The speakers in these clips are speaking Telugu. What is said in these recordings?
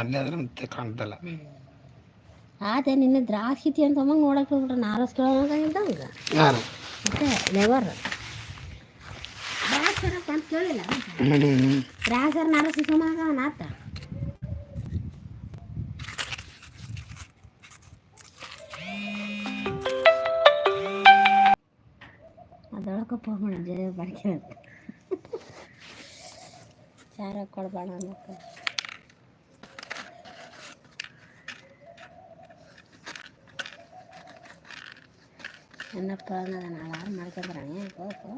ಅಲ್ಲಿ ಆದ್ರೆ ಮತ್ತೆ ಕಾಣ್ತಲ್ಲ ಆತೆ ನಿನ್ನ ದ್ರಾಕ್ಷಿತಿ ಅಂತ ಅಮ್ಮ ನೋಡಕ್ಕೆ ಹೋಗ್ಬಿಟ್ರೆ ನಾರಸ್ ಕೇಳೋಂಗಿದ್ದ ಹಂಗೆ ಯಾರು? ಮತ್ತೆ ಲೆವರ್ ದ್ರಾಕ್ಷರ ಅಂತ ಕೇಳಿಲ್ಲ. ದ್ರಾಕ್ಷರ ನಾರಸಿ ಸುಮಾಗ ನಾತ ಜಯ ಬಾಡಿಗೆ ಚಾರ ಕೊಡ್ಬೇಡ ಅನ್ನಕ್ಕೆ என்ன பிறந்தது? நாலு வாரம் மறைக்க போகிறாங்க போ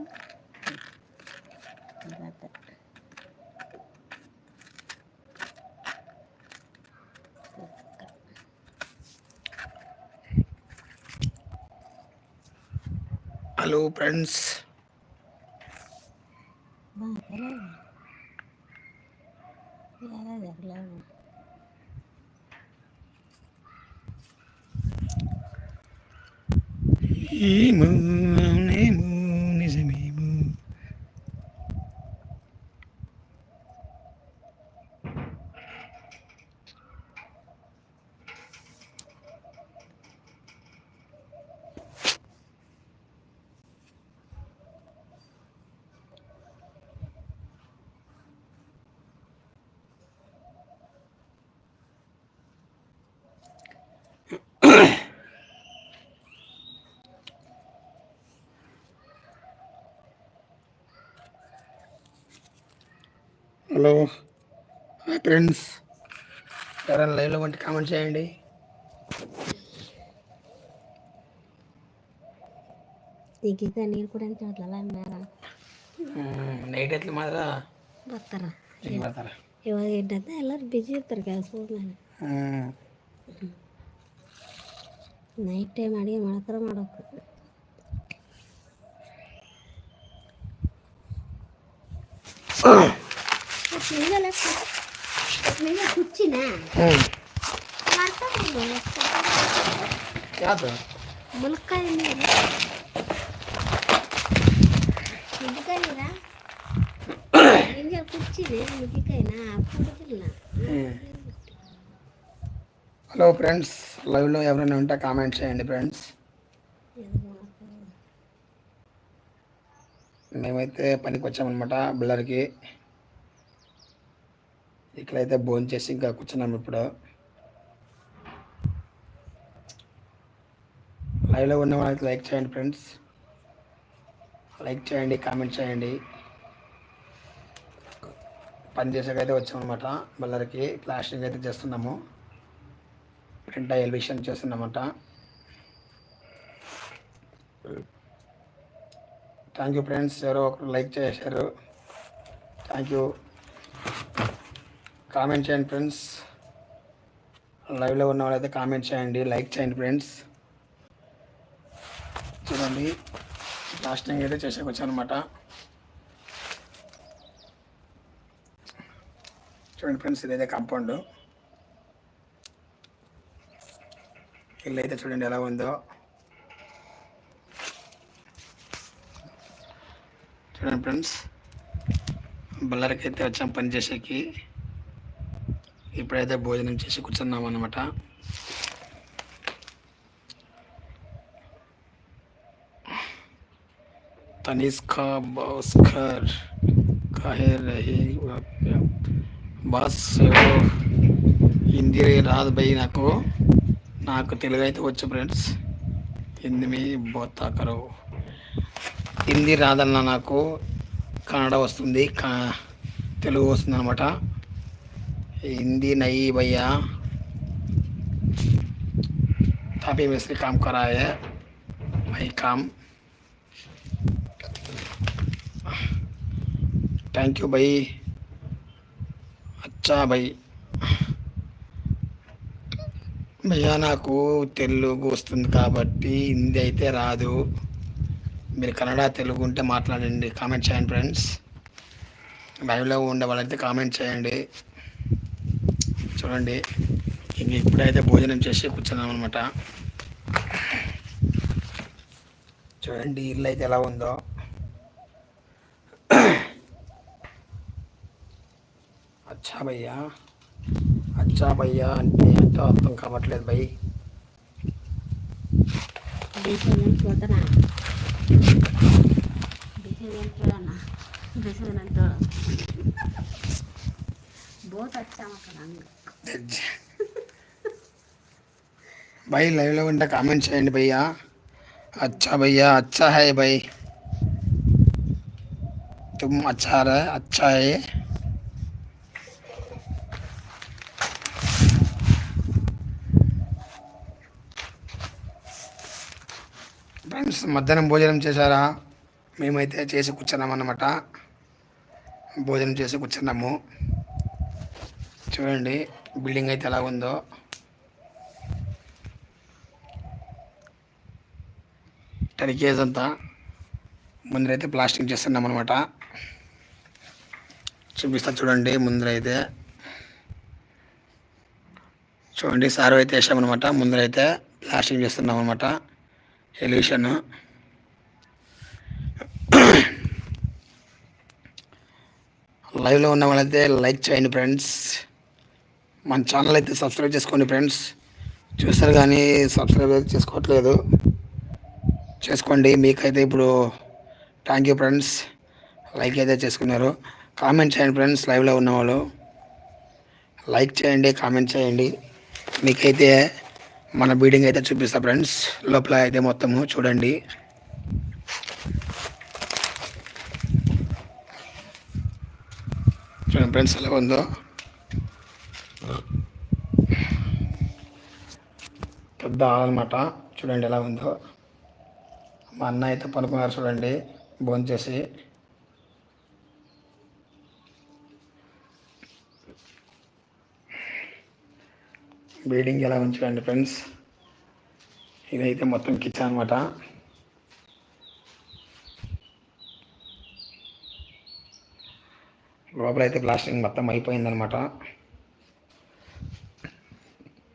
hello friends hello hi friends ఎవరైనా లైవ్లో వంటి కామెంట్ చేయండి ಈಗೀಗ ನೀರು ಕೂಡ ಅಂತ ಹೇಳ್ದಲ್ಲ ಮ್ಯಾಲ ನೈಟ್ ಎತ್ಲಿ ಮಾತ್ರ ಬರ್ತಾರ ಈಗ ಬರ್ತಾರೆ ಇವಾಗ ಎಡ್ಡದ ಎಲ್ಲರೂ ಬಿಜಿ ಇರ್ತಾರೆ ಕೆಲಸ ಮೇಲೆ ಹ್ಞೂ ನೈಟ್ ಟೈಮ್ ಅಡುಗೆ ಮಾಡ್ತಾರ ಮಾಡೋಕೆ ಕುಚ್ಚಿನ హలో ఫ్రెండ్స్ లైవ్లో ఎవరైనా ఉంటే కామెంట్ చేయండి ఫ్రెండ్స్ మేమైతే పనికి వచ్చామన్నమాట బిల్లర్కి. ఇక్కడైతే భోజనం చేసి ఇంకా కూర్చున్నాం ఇప్పుడు. లైవ్లో ఉన్న వాళ్ళకి లైక్ చేయండి ఫ్రెండ్స్ లైక్ చేయండి కామెంట్ చేయండి. పని చేసాకైతే వచ్చామన్నమాట. బల్లరికి ప్లాస్టింగ్ అయితే చేస్తున్నాము. ప్రింట్ ఎలివేషన్ చేస్తున్నామట థ్యాంక్ యూ ఫ్రెండ్స్ ఎవరో ఒకరు లైక్ చేశారు. థ్యాంక్ యూ కామెంట్ చేయండి ఫ్రెండ్స్ లైవ్లో ఉన్న వాళ్ళైతే కామెంట్ చేయండి లైక్ చేయండి ఫ్రెండ్స్ చూడండి లాస్టింగ్ అయితే చేసేకొచ్చాను అనమాట చూడండి ఫ్రెండ్స్ ఇదైతే కాంపౌండ్ ఇల్లు అయితే చూడండి ఎలా ఉందో. చూడండి ఫ్రెండ్స్ బల్లరికి అయితే వచ్చాం పని చేసేకి ఇప్పుడైతే భోజనం చేసి కూర్చున్నాం అనమాట తనిష్కా భాస్కర్ కాహే రహీ బాస్ హిందీ రాదు భయ్ నాకు. నాకు తెలుగు అయితే వచ్చు ఫ్రెండ్స్. హిందీ మీ బోతాకరు. హిందీ రాదన్న నాకు. కన్నడ వస్తుంది కా తెలుగు వస్తుంది అనమాట హిందీ నయి భయ్యా तापी मिस्त्री काम करा है वही काम थैंक यू भाई अच्छा भाई భయ్యా నాకు తెలుగు వస్తుంది కాబట్టి హిందీ అయితే రాదు మీరు కన్నడ తెలుగు ఉంటే మాట్లాడండి కామెంట్ చేయండి ఫ్రెండ్స్ లైవ్లో ఉండే వాళ్ళైతే కామెంట్ చేయండి చూడండి ఇంక ఇప్పుడైతే భోజనం చేసి కూర్చున్నాం అనమాట చూడండి ఇల్లు అయితే ఎలా ఉందో अच्छा भैया అచ్చా భయ్యా అంటే అంటే అర్థం కావట్లేదు భయ్ బేసన్ పోతానా బేసన్ పోతానా బేసన్ అంటే बहुत अच्छा मकान భయ్ లైవ్లో ఉంటే కామెంట్ చేయండి భయ్యా. అచ్చా భయ్యా అచ్చా హై భయ్ తుమ్ అచ్చా రే అచ్చా హై. ఫ్రెండ్స్ మధ్యాహ్నం భోజనం చేశారా? మేమైతే చేసి కూర్చున్నాం అన్నమాట. భోజనం చేసి కూర్చున్నాము. చూడండి. బిల్డింగ్ అయితే ఎలా ఉందో. టెరికేజ్ అంతా ముందరైతే ప్లాస్టింగ్ చేస్తున్నాం అనమాట చూపిస్తా చూడండి ముందరైతే. చూడండి సారు అయితే వేసామన్నమాట. ముందరైతే ప్లాస్టింగ్ చేస్తున్నాం అనమాట ఎలివేషన్ లైవ్లో ఉన్న వాళ్ళైతే లైక్ చేయండి ఫ్రెండ్స్. మన ఛానల్ అయితే సబ్స్క్రైబ్ చేసుకోండి ఫ్రెండ్స్ చూస్తారు కానీ సబ్స్క్రైబ్ అయితే చేసుకోవట్లేదు. చేసుకోండి మీకైతే ఇప్పుడు థ్యాంక్ యూ ఫ్రెండ్స్ లైక్ అయితే చేసుకున్నారు. కామెంట్ చేయండి ఫ్రెండ్స్ లైవ్లో ఉన్నవాళ్ళు లైక్ చేయండి కామెంట్ చేయండి. మీకైతే మన బీడింగ్ అయితే చూపిస్తా ఫ్రెండ్స్ లోపల అయితే మొత్తము చూడండి. చూడండి ఫ్రెండ్స్ ఎలా ఉందో. పెద్ద హాల్ అనమాట చూడండి ఎలా ఉందో. మా అన్న అయితే పనుకున్నారు చూడండి. భోంచేసి బీడింగ్ ఎలా ఉంచండి ఫ్రెండ్స్. ఇదైతే మొత్తం కిచెన్ అనమాట లోపల అయితే ప్లాస్టింగ్ మొత్తం అయిపోయిందనమాట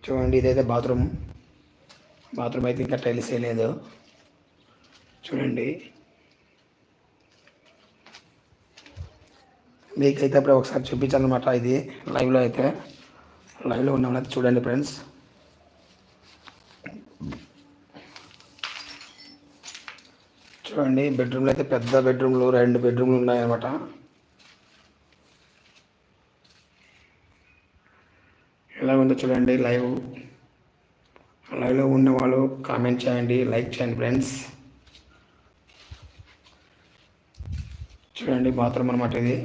చూడండి ఇదైతే బాత్రూమ్. బాత్రూమ్ అయితే ఇంకా టైల్స్ వేయలేదు చూడండి. మీకైతే అప్పుడు ఒకసారి చూపించాలన్నమాట ఇది లైవ్లో అయితే. లైవ్లో ఉన్నామని అయితే చూడండి ఫ్రెండ్స్. చూడండి బెడ్రూమ్లో అయితే పెద్ద బెడ్రూమ్లు రెండు బెడ్రూమ్లు ఉన్నాయన్నమాట ఎలా ఉందో చూడండి లైవ్. లైవ్లో ఉన్న వాళ్ళు కామెంట్ చేయండి లైక్ చేయండి ఫ్రెండ్స్. చూడండి బాత్రూమ్ అనమాట ఇది.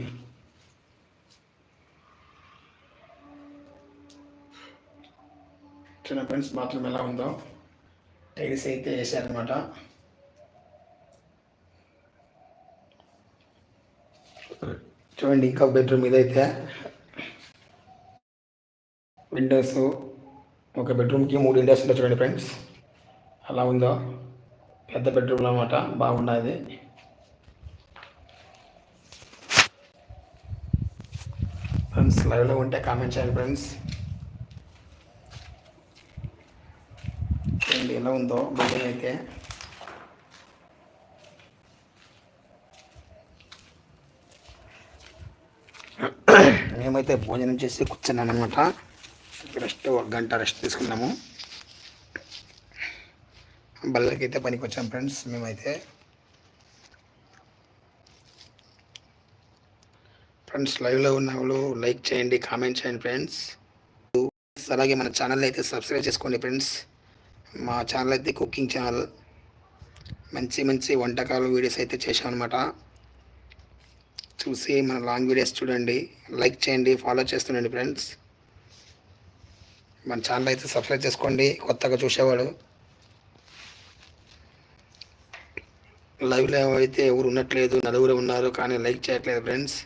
చిన్న ఫ్రెండ్స్ బాత్రూమ్ ఎలా ఉందో. టైల్స్ అయితే వేసారనమాట చూడండి ఇంకా బెడ్రూమ్ ఇదైతే విండోస్ ఒక బెడ్రూమ్కి మూడు విండోస్ ఉంటాయి చూడండి ఫ్రెండ్స్. అలా ఉందో. పెద్ద బెడ్రూమ్ అనమాట బాగున్నది ఫ్రెండ్స్ లైవ్లో ఉంటే కామెంట్ చేయండి ఫ్రెండ్స్. చూడండి ఎలా ఉందో బిల్డింగ్ అయితే. మేమైతే భోజనం చేసి కూర్చున్నాం అనమాట రెస్ట్ ఒక గంట రెస్ట్ తీసుకున్నాము. బల్లకైతే పనికి వచ్చాం ఫ్రెండ్స్ మేమైతే. ఫ్రెండ్స్ లైవ్లో ఉన్న వాళ్ళు లైక్ చేయండి కామెంట్ చేయండి ఫ్రెండ్స్ అలాగే మన ఛానల్ అయితే సబ్స్క్రైబ్ చేసుకోండి ఫ్రెండ్స్ మా ఛానల్ అయితే కుకింగ్ ఛానల్ మంచి మంచి వంటకాలు వీడియోస్ అయితే చేశాం చూసి మన లాంగ్ వీడియోస్ చూడండి లైక్ చేయండి ఫాలో చేస్తుండండి ఫ్రెండ్స్ మన ఛానల్ అయితే సబ్స్క్రైబ్ చేసుకోండి కొత్తగా చూసేవాడు. లైవ్లో అయితే ఎవరు ఉండట్లేదు నలుగురు ఉన్నారు కానీ లైక్ చేయట్లేదు ఫ్రెండ్స్.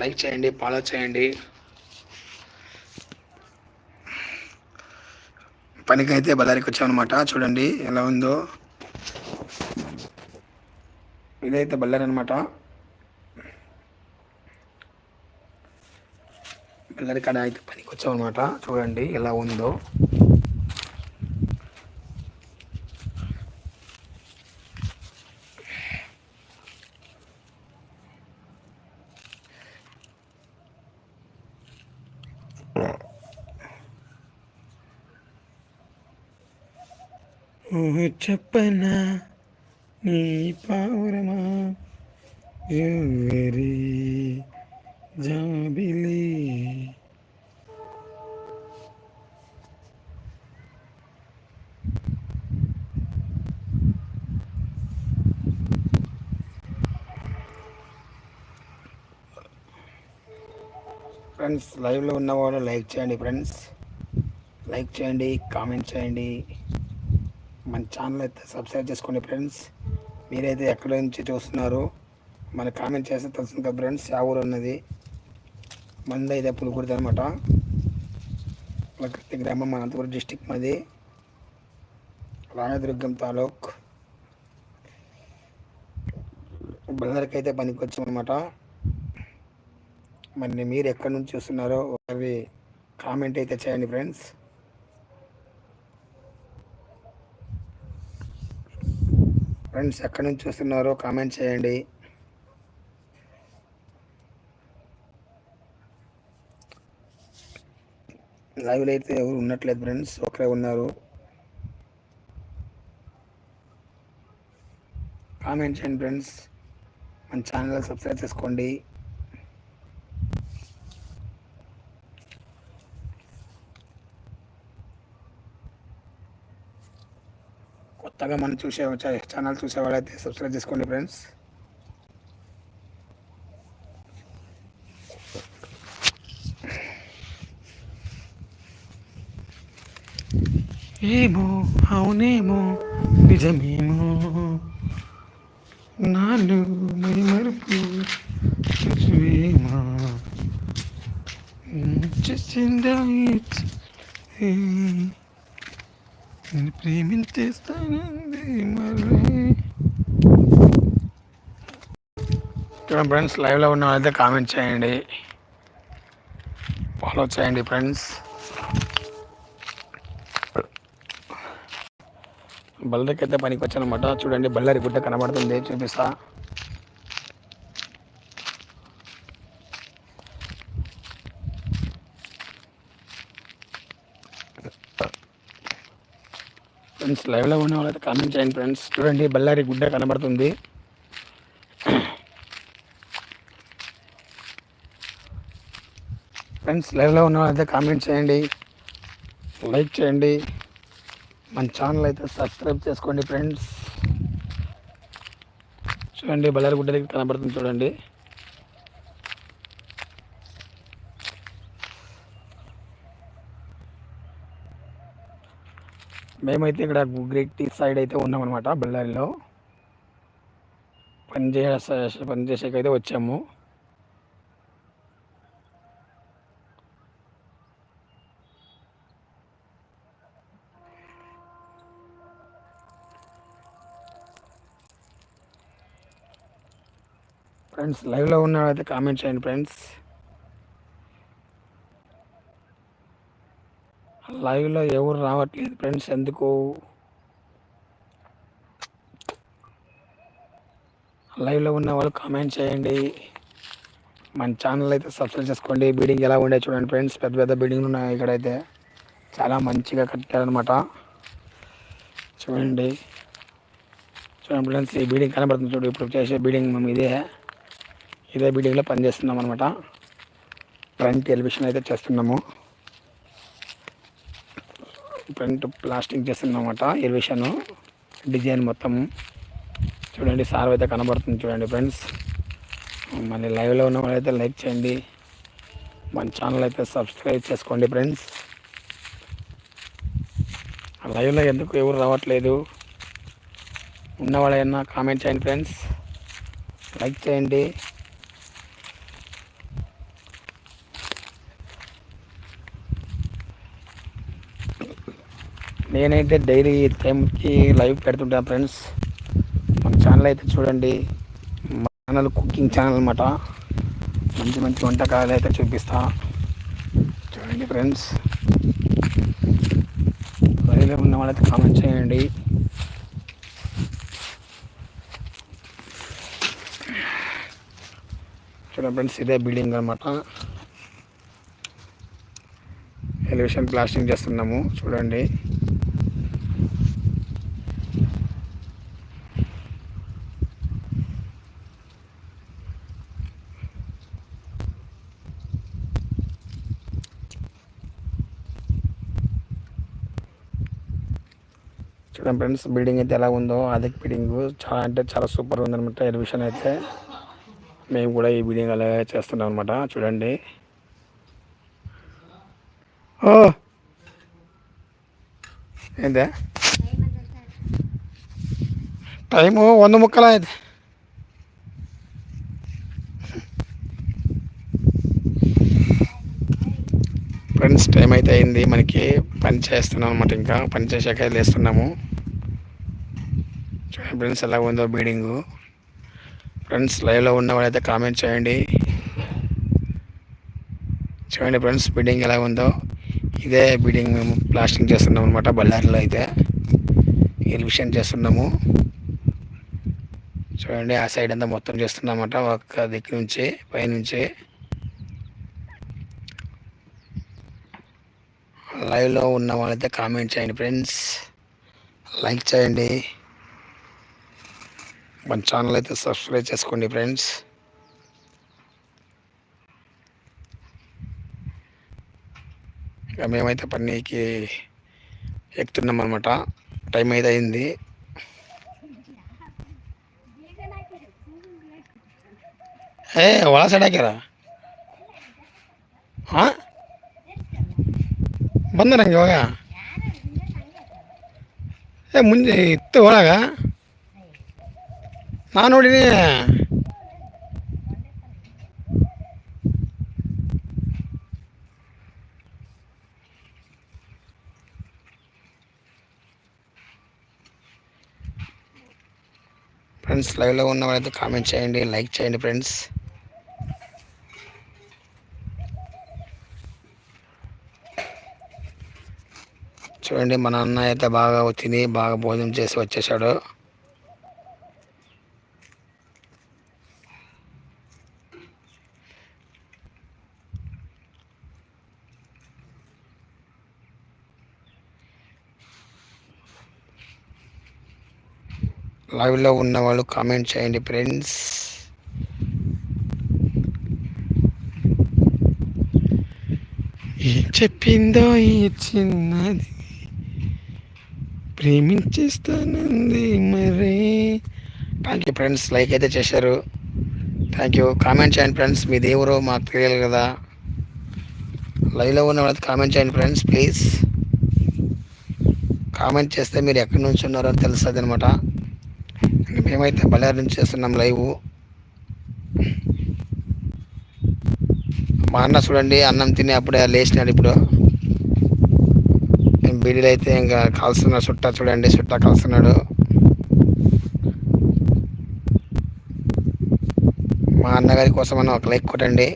లైక్ చేయండి ఫాలో చేయండి. పనికైతే బదారికి వచ్చామన్నమాట చూడండి ఎలా ఉందో. ఇదైతే బళ్ళారి అనమాట బళ్ళారి అయితే పనికి వచ్చామన్నమాట చూడండి ఎలా ఉందో. చెప్పనా? నీ పావురమా? ఎవరి జాబిలి. ఫ్రెండ్స్ లైవ్లో ఉన్నవాళ్ళు లైక్ చేయండి ఫ్రెండ్స్. లైక్ చేయండి కామెంట్ చేయండి. మన ఛానల్ అయితే సబ్స్క్రైబ్ చేసుకోండి ఫ్రెండ్స్. మీరైతే ఎక్కడి నుంచి చూస్తున్నారో? మన కామెంట్ చేస్తే తెలుస్తుంది కదా ఫ్రెండ్స్ ఆ ఊరు ఉన్నది మంది అయితే పులికుడిది అనమాట ప్రకృతి గ్రామం మన అనంతపురం డిస్టిక్ మాది. రాయదుర్గం తాలూక్. బళ్ళరికి అయితే పనికి వచ్చామన్నమాట మరి మీరు ఎక్కడి నుంచి చూస్తున్నారో ఒకరి కామెంట్ అయితే చేయండి ఫ్రెండ్స్. ఫ్రెండ్స్ ఎక్కడి నుంచి చూస్తున్నారో కామెంట్ చేయండి. లైవ్లో అయితే ఎవరు ఉన్నట్లేదు ఫ్రెండ్స్ ఒకరే ఉన్నారు. కామెంట్ చేయండి ఫ్రెండ్స్ మన ఛానల్ సబ్స్క్రైబ్ చేసుకోండి. కొత్తగా మనం చూసే ఛానల్ చూసే వాళ్ళైతే సబ్స్క్రైబ్ చేసుకోండి ఫ్రెండ్స్ ఏమో అవునేమో నిజమేమో. నాలు మరి మరుపు నేను ప్రేమించేస్తానండి మరి. చూడండి ఫ్రెండ్స్ లైవ్లో ఉన్న వాళ్ళైతే కామెంట్ చేయండి. ఫాలో చేయండి ఫ్రెండ్స్. బల్లరికి అయితే పనికి వచ్చానమాట చూడండి బళ్ళారి గుడ్డ కనబడుతుంది చూపిస్తా. ఫ్రెండ్స్ లైవ్లో ఉన్న వాళ్ళైతే కామెంట్ చేయండి ఫ్రెండ్స్. చూడండి బళ్ళారి గుడ్డ కనబడుతుంది. ఫ్రెండ్స్ లైవ్లో ఉన్న వాళ్ళైతే కామెంట్ చేయండి. లైక్ చేయండి. మన ఛానల్ అయితే సబ్స్క్రైబ్ చేసుకోండి ఫ్రెండ్స్ చూడండి బళ్ళారి గుడ్డ దగ్గర కనబడుతుంది చూడండి. మేమైతే ఇక్కడ గుగ్రెట్టి సైడ్ అయితే ఉన్నామన్నమాట బళ్ళారిలో. పనిచేసే చేసే పని వచ్చాము. ఫ్రెండ్స్ లైవ్లో ఉన్న కామెంట్ చేయండి ఫ్రెండ్స్. లైవ్లో ఎవరు రావట్లేదు ఫ్రెండ్స్ ఎందుకు? లైవ్లో ఉన్న వాళ్ళు కామెంట్ చేయండి. మన ఛానల్ అయితే సబ్స్క్రైబ్ చేసుకోండి. బిల్డింగ్ ఎలా ఉండే చూడండి ఫ్రెండ్స్. పెద్ద పెద్ద బిల్డింగ్లు ఉన్నాయి ఇక్కడైతే. చాలా మంచిగా కట్టారనమాట చూడండి. చూడండి ఫ్రెండ్స్ ఈ బిల్డింగ్ కనబడుతుంది చూడు. ఇప్పుడు చేసే బిల్డింగ్ మేము ఇదే ఇదే బిల్డింగ్లో పనిచేస్తున్నాం అనమాట ఫ్రంట్ ఎలివేషన్ అయితే చేస్తున్నాము. ఫ్రంట్ ప్లాస్టింగ్ చేస్తున్నాం అనమాట డిజైన్ మొత్తం చూడండి సార్ అయితే కనబడుతుంది చూడండి ఫ్రెండ్స్ మన లైవ్లో ఉన్న వాళ్ళైతే లైక్ చేయండి. మన ఛానల్ అయితే సబ్స్క్రైబ్ చేసుకోండి ఫ్రెండ్స్ లైవ్లో ఎందుకు ఎవరు రావట్లేదు? ఉన్నవాళ్ళైనా కామెంట్ చేయండి ఫ్రెండ్స్ లైక్ చేయండి. నేనైతే డైలీ టైంకి లైవ్ పెడుతుంటాను ఫ్రెండ్స్. మన ఛానల్ అయితే చూడండి. మన ఛానల్ కుకింగ్ ఛానల్ అనమాట మంచి మంచి వంటకాలు అయితే చూపిస్తా. చూడండి ఫ్రెండ్స్. లైవ్లో ఉన్న వాళ్ళైతే కామెంట్ చేయండి. చూడండి ఫ్రెండ్స్ ఇదే బిల్డింగ్ అనమాట ఎలివేషన్ ప్లాస్టింగ్ చేస్తున్నాము. చూడండి. చూడండి ఫ్రెండ్స్ బిల్డింగ్ అయితే ఎలా ఉందో అదే బిల్డింగ్ చాలా అంటే చాలా సూపర్ ఉందనమాట ఎలివేషన్ అయితే. మేము కూడా ఈ బిల్డింగ్ అలాగే చేస్తున్నాం అనమాట చూడండి. ఓ! ఏందే? టైము వంద ముక్కలా అయితే ఫ్రెండ్స్ టైం అయితే అయింది. మనకి పని చేస్తున్నాం అనమాట ఇంకా. పని చేసాక లేస్తున్నాము. చూడండి ఫ్రెండ్స్ ఎలా ఉందో బిల్డింగు. ఫ్రెండ్స్ లైవ్లో ఉన్న వాళ్ళైతే కామెంట్ చేయండి. చూడండి ఫ్రెండ్స్ బిల్డింగ్ ఎలా ఉందో. ఇదే బిల్డింగ్ మేము ప్లాస్టింగ్ చేస్తున్నాం అనమాట బళ్ళారిలో అయితే. ఎలివిషన్ చేస్తున్నాము. చూడండి ఆ సైడ్ అంతా మొత్తం చేస్తున్నాం ఒక్క దిక్కు నుంచి పైనుంచి లైవ్లో ఉన్న వాళ్ళైతే కామెంట్ చేయండి ఫ్రెండ్స్. లైక్ చేయండి. మన ఛానల్ అయితే సబ్స్క్రైబ్ చేసుకోండి ఫ్రెండ్స్ ఇక మేమైతే పన్నీకి ఎక్కుతున్నాం అనమాట టైం అయితే అయింది ఏ ಒಳ ಸೈಡ್ ಹಾಕ್ಯಾರ ಹಾಂ ಬಂದ ನಂಗೆ ಇವಾಗ ಏ ಮುಂದೆ ಇತ್ತು ಒಳಗ నానుడిని ఫ్రెండ్స్ లైవ్లో ఉన్న వాళ్ళైతే కామెంట్ చేయండి లైక్ చేయండి ఫ్రెండ్స్ చూడండి మన అన్న అయితే బాగా వచ్చింది బాగా భోజనం చేసి వచ్చేసాడు. లైవ్లో ఉన్న వాళ్ళు కామెంట్ చేయండి ఫ్రెండ్స్. ఏం చెప్పిందో ఈ చిన్నది? ప్రేమించేస్తానంది మరి. థ్యాంక్ యూ ఫ్రెండ్స్ లైక్ అయితే చేశారు. థ్యాంక్ యూ కామెంట్ చేయండి ఫ్రెండ్స్ మీ దేవురు మాకు తెలియాలి కదా. లైవ్లో ఉన్న వాళ్ళకి కామెంట్ చేయండి ఫ్రెండ్స్ ప్లీజ్ కామెంట్ చేస్తే మీరు ఎక్కడి నుంచి ఉన్నారో అని తెలుస్తుంది అనమాట మేమైతే బళ్ళారి నుంచి చేస్తున్నాం లైవ్. మా అన్న చూడండి అన్నం తిని అప్పుడే లేచినాడు ఇప్పుడు. బీడీలు అయితే ఇంకా కాల్స్తున్నాడు చుట్టా చూడండి చుట్టా కాల్స్తున్నాడు. మా అన్నగారి కోసం మనం ఒక లైక్ కొట్టండి.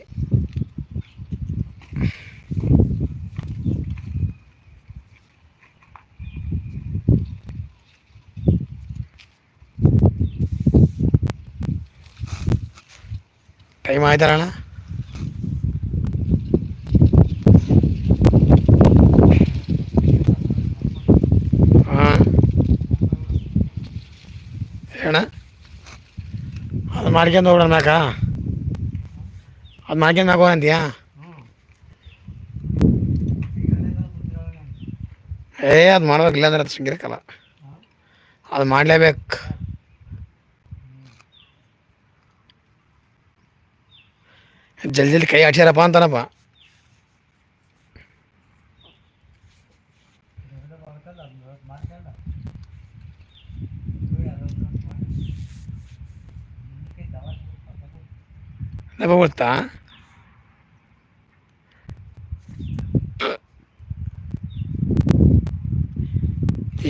ಟೈಮ್ ಆಯ್ತಾರಣ್ಣ ಹಾಂ. ಅದು ಮಾಡ್ಕೊಂಡು ಹೋಗೋಣ ಮ್ಯಾಕ. ಅದು ಮಾಡ್ಕೊಂಡು ಹೋಗೋ ಅಂತೀಯಾ? ಏ, ಅದು ಮಾಡ್ಬೇಕಿಲ್ಲ ಅಂದ್ರೆ ಅದು ಸಿಗಿರಕ್ಕಲ್ಲ ಅದು ಮಾಡಲೇಬೇಕು. ಜಲ್ದಿ ಜಲ್ದಿ ಕೈ ಆಟ್ಸ್ಯಾರಪ್ಪ ಅಂತಾನಪ್ಪ. ನಬ ಗೊತ್ತಾ?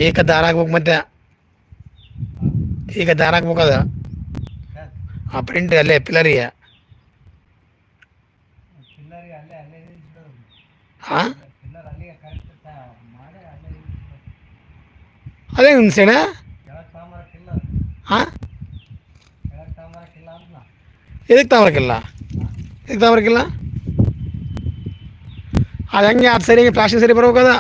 ಏಕ ದಾರ ಆಗ್ಬೇಕು ಮತ್ತೆ. ಈಗ ದಾರ ಹಾಕ್ಬೇಕದ ಆ ಪ್ರಿಂಟ್ ಅಲ್ಲೇ ಪಿಲರಿಯ ಅದೇ ನಿನ್ಸೇಣ ಹಾಂ ಇದಕ್ಕೆ ತಗೋಬೇಕಿಲ್ಲ ಇದಕ್ಕೆ ತಗೋಬೇಕಿಲ್ಲ ಅದು ಹೆಂಗೆ ಅದು ಸರಿ ಪ್ಲಾಸ್ಟಿಕ್ ಸರಿ ಬರ್ಬೇಕದ?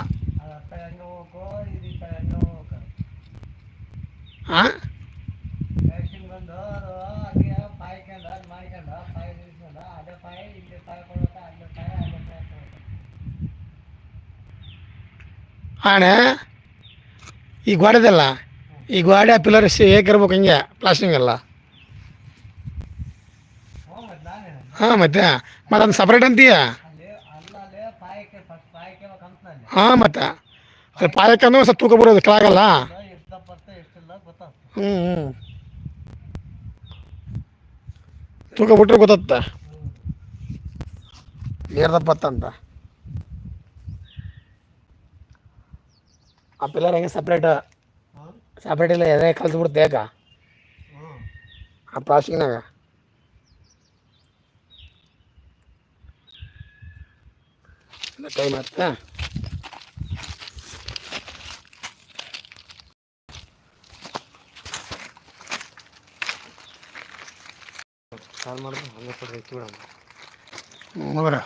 ಆಣೆ, ಈ ಗೋಡೆದಲ್ಲ ಈ ಗೋಡೆ ಪಿಲ್ಲರ್ ಹೇಗಿರ್ಬೇಕು ಹಿಂಗೆ ಪ್ಲಾಸ್ಟಿಂಗ್ ಎಲ್ಲ? ಹಾಂ, ಮತ್ತೆ? ಮತ್ತೆ ಅದನ್ನು ಸಪ್ರೇಟ್ ಅಂತೀಯ? ಹಾಂ, ಮತ್ತೆ? ಅಲ್ಲಿ ಪಾಯಕ್ಕಂದ್ರೆ ಸ್ವಲ್ಪ ತೂಕ ಬರೋದು ಕೆಳಗಲ್ಲ ಹ್ಞೂ ಹ್ಞೂ ತೂಕ ಬಿಟ್ರೆ ಗೊತ್ತತ್ತ ಏರ್ದಪ್ಪತ್ತಂತ ಆ ಪಿಲ್ಲರ್ ಹೆಂಗೆ ಸಪ್ರೇಟ್ ಹಾಂ ಸಪ್ರೇಟ್ ಇಲ್ಲ ಎದೆ ಕಲ್ತು ಬಿಡುತ್ತೆ ಯಾಕ ಹ್ಞೂ ಆ ಪ್ಲಾಸ್ಟಿಕ್ನಾಗ ಟೈಮ್ ಆಯ್ತಾ ಕಾಲ್ ಮಾಡಿದ್ರೆ ಹಂಗೆ ಕೊಡ್ರಿ ಎತ್ತಿ ಬಿಡಮ್ಮ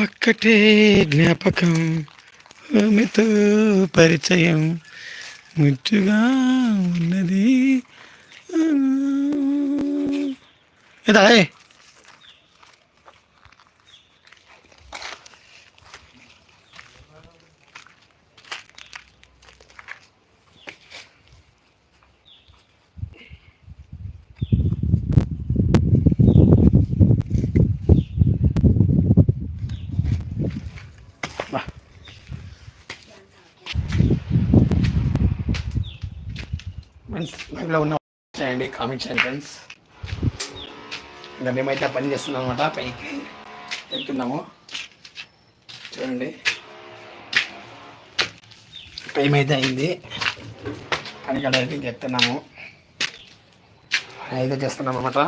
ఒక్కటే జ్ఞాపకం ఆమెతో పరిచయం. ముచ్చుగా ఉన్నది. ఏదా ఫ్రెండ్స్ లైవ్లో ఉన్న చేయండి కామెంట్ చేయండి ఫ్రెండ్స్ ఇంకా మేమైతే పని చేస్తున్నాం అనమాట పైకి వెళ్తున్నాము. చూడండి. టైం అయితే అయింది? పనికాడ అయితే చెప్తున్నాము అయితే చేస్తున్నాం అనమాట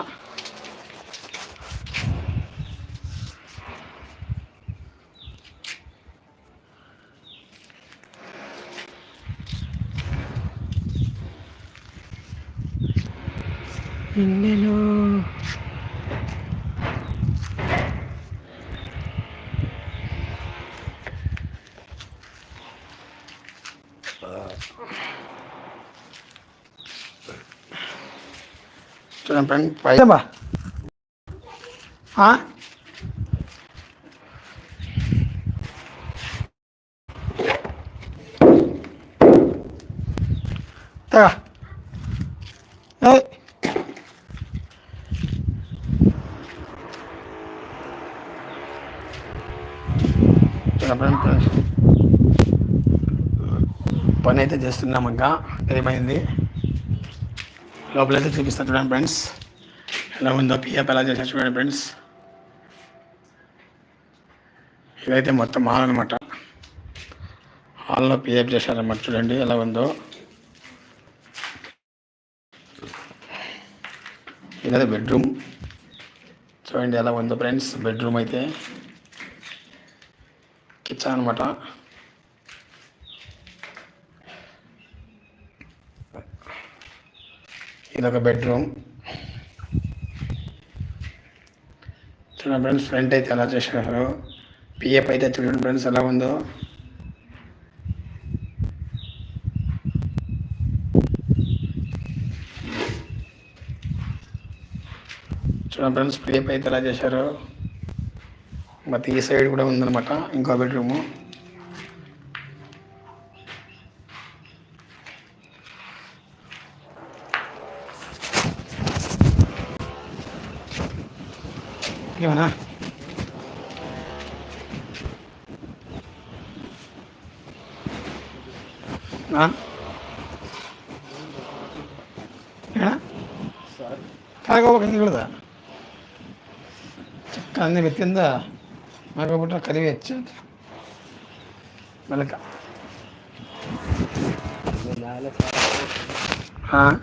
చూడండి ఫ్రెండ్ పైబా తగా ఏయ్ చూడండి ఫ్రెండ్స్ పని అయితే చేస్తున్నాం ఇంకా ఏమైంది లోపలైతే చూపిస్తాను చూడండి ఫ్రెండ్స్ ఎలా ఉందో పిఎఫ్ ఎలా చేసా చూడండి ఫ్రెండ్స్ ఇదైతే మొత్తం హాల్ అనమాట హాల్లో పిఎఫ్ చేశారన్నమాట చూడండి ఎలా ఉందో. ఇదైతే బెడ్రూమ్ చూడండి ఎలా ఉందో ఫ్రెండ్స్ బెడ్రూమ్ అయితే. కిచెన్ అనమాట ఇదొక బెడ్రూమ్ చూడండి ఫ్రెండ్స్ ఫ్రంట్ అయితే ఎలా చేశారు పిఎఫ్ అయితే చూడండి ఫ్రెండ్స్ ఎలా ఉందో. చూడండి ఫ్రెండ్స్ పిఎఫ్ అయితే ఎలా చేశారు. మరి ఈ సైడ్ కూడా ఉందన్నమాట ఇంకో బెడ్రూము ಕಾಗೋಗ್ಬೇಕು ಹಿಂದ್ಗಿಡ್ದ ಚಿಕ್ಕ ಅಂದೆ ಮೆತ್ತಿಂದ ಮಾಡ್ಕೊಬಿಟ್ರೆ ಕರಿವಿ ಹೆಚ್ಚು ಮೆಲಕ ಹಾಂ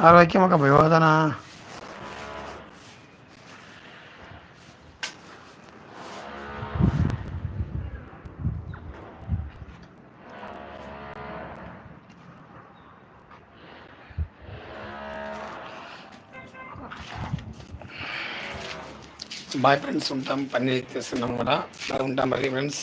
ಆರೋಗ್ಯ ಮಗ ಭಯೋದನ బాయ్ ఫ్రెండ్స్ ఉంటాం. పని చేస్తున్నాం కూడా ఉంటాం మరి ఫ్రెండ్స్